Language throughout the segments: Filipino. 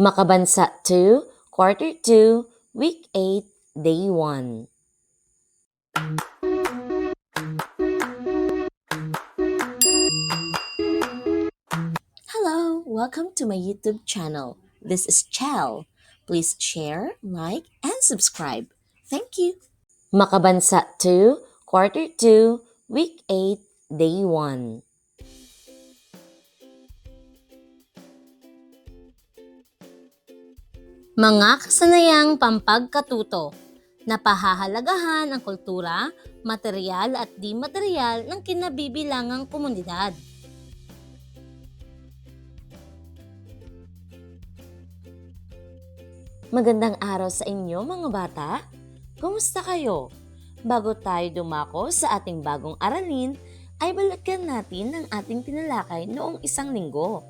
Makabansa 2, Quarter 2, Week 8, Day 1. Hello, welcome to my YouTube channel. This is Chel. Please share, like, and subscribe. Thank you. Makabansa 2, Quarter 2, Week 8, Day 1. Mga kasanayang pampagkatuto na pahahalagahan ang kultura, material at di material ng kinabibilangang komunidad. Magandang araw sa inyo mga bata. Kumusta kayo? Bago tayo dumako sa ating bagong aralin, ay balikan natin ang ating tinalakay noong isang linggo.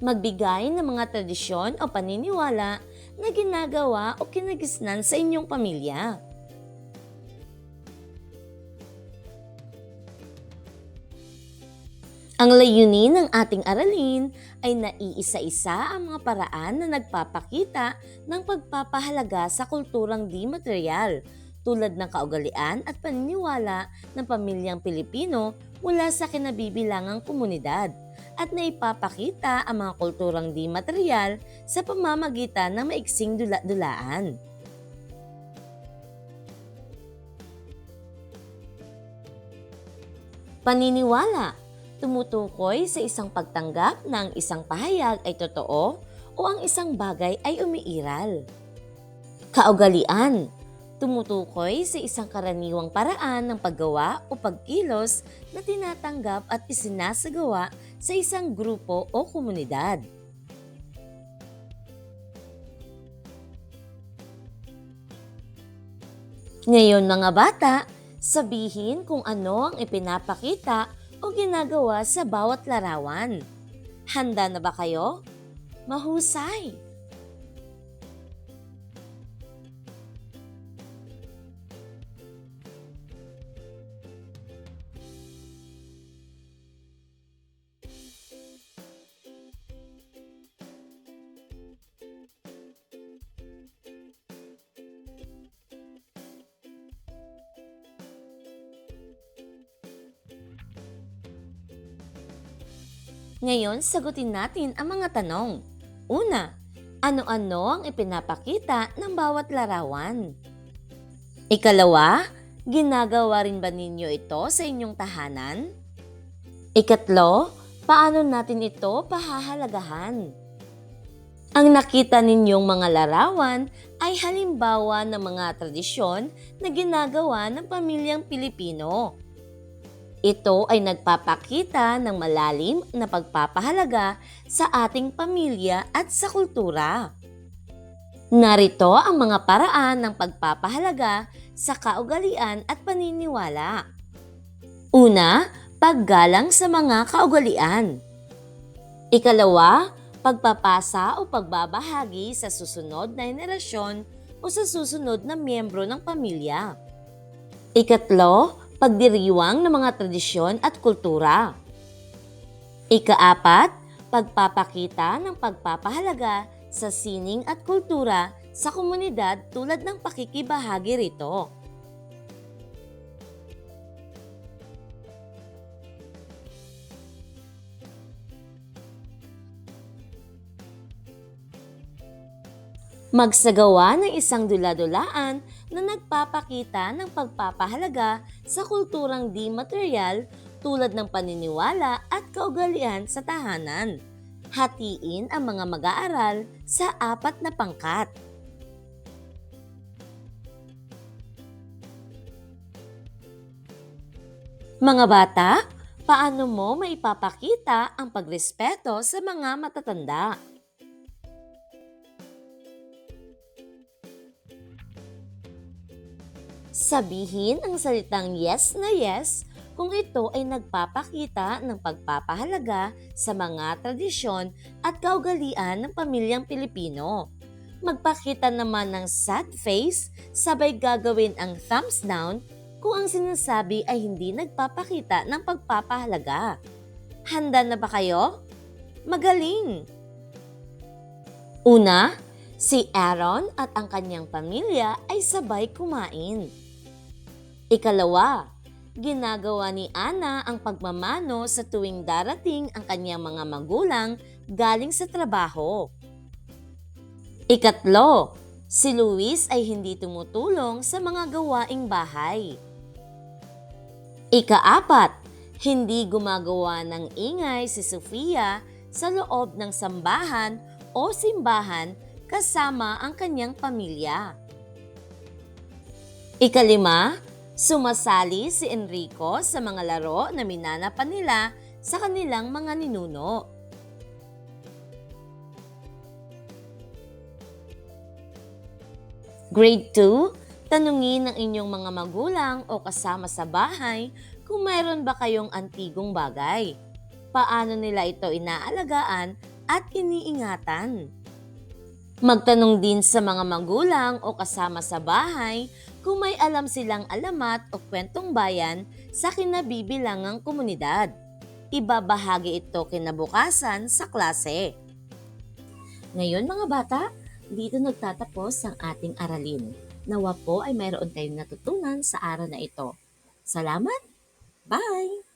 Magbigay ng mga tradisyon o paniniwala na ginagawa o kinagisnan sa inyong pamilya. Ang layunin ng ating aralin ay naiisa-isa ang mga paraan na nagpapakita ng pagpapahalaga sa kulturang di material tulad ng kaugalian at paniniwala ng pamilyang Pilipino mula sa kinabibilangang komunidad at naipapakita ang mga kulturang di material sa pamamagitan ng maiksing dula-dulaan. Paniniwala tumutukoy sa isang pagtanggap na ang isang pahayag ay totoo o ang isang bagay ay umiiral. Kaugalian tumutukoy sa isang karaniwang paraan ng paggawa o pagkilos na tinatanggap at isinasagawa sa isang grupo o komunidad. Ngayon mga bata, sabihin kung ano ang ipinapakita o ginagawa sa bawat larawan. Handa na ba kayo? Mahusay! Ngayon, sagutin natin ang mga tanong. Una, ano-ano ang ipinapakita ng bawat larawan? Ikalawa, ginagawa rin ba ninyo ito sa inyong tahanan? Ikatlo, paano natin ito pahahalagahan? Ang nakita ninyong mga larawan ay halimbawa ng mga tradisyon na ginagawa ng pamilyang Pilipino ito ay nagpapakita ng malalim na pagpapahalaga sa ating pamilya at sa kultura. Narito ang mga paraan ng pagpapahalaga sa kaugalian at paniniwala. Una, paggalang sa mga kaugalian. Ikalawa, pagpapasa o pagbabahagi sa susunod na henerasyon o sa susunod na miyembro ng pamilya. Ikatlo, pagdiriwang ng mga tradisyon at kultura. Ikaapat, pagpapakita ng pagpapahalaga sa sining at kultura sa komunidad tulad ng pakikibahagi rito. Magsagawa ng isang dula-dulaan na nagpapakita ng pagpapahalaga sa kulturang di material tulad ng paniniwala at kaugalian sa tahanan. Hatiin ang mga mag-aaral sa apat na pangkat. Mga bata, paano mo maipapakita ang pagrespeto sa mga matatanda? Sabihin ang salitang yes na yes kung ito ay nagpapakita ng pagpapahalaga sa mga tradisyon at kaugalian ng pamilyang Pilipino. Magpakita naman ng sad face, sabay gagawin ang thumbs down kung ang sinasabi ay hindi nagpapakita ng pagpapahalaga. Handa na ba kayo? Magaling! Una, si Aaron at ang kanyang pamilya ay sabay kumain. Ikalawa, ginagawa ni Ana ang pagmamano sa tuwing darating ang kanyang mga magulang galing sa trabaho. Ikatlo, si Luis ay hindi tumutulong sa mga gawaing bahay. Ikaapat, hindi gumagawa ng ingay si Sofia sa loob ng sambahan o simbahan kasama ang kanyang pamilya. Ikalima, sumasali si Enrico sa mga laro na minanapan nila sa kanilang mga ninuno. Grade 2, tanungin ng inyong mga magulang o kasama sa bahay kung mayroon ba kayong antigong bagay. Paano nila ito inaalagaan at iniingatan? Magtanong din sa mga magulang o kasama sa bahay kung may alam silang alamat o kwentong bayan sa kinabibilangang komunidad. Ibabahagi ito kinabukasan sa klase. Ngayon mga bata, dito nagtatapos ang ating aralin. Nawa po ay mayroon kayong natutunan sa araw na ito. Salamat! Bye!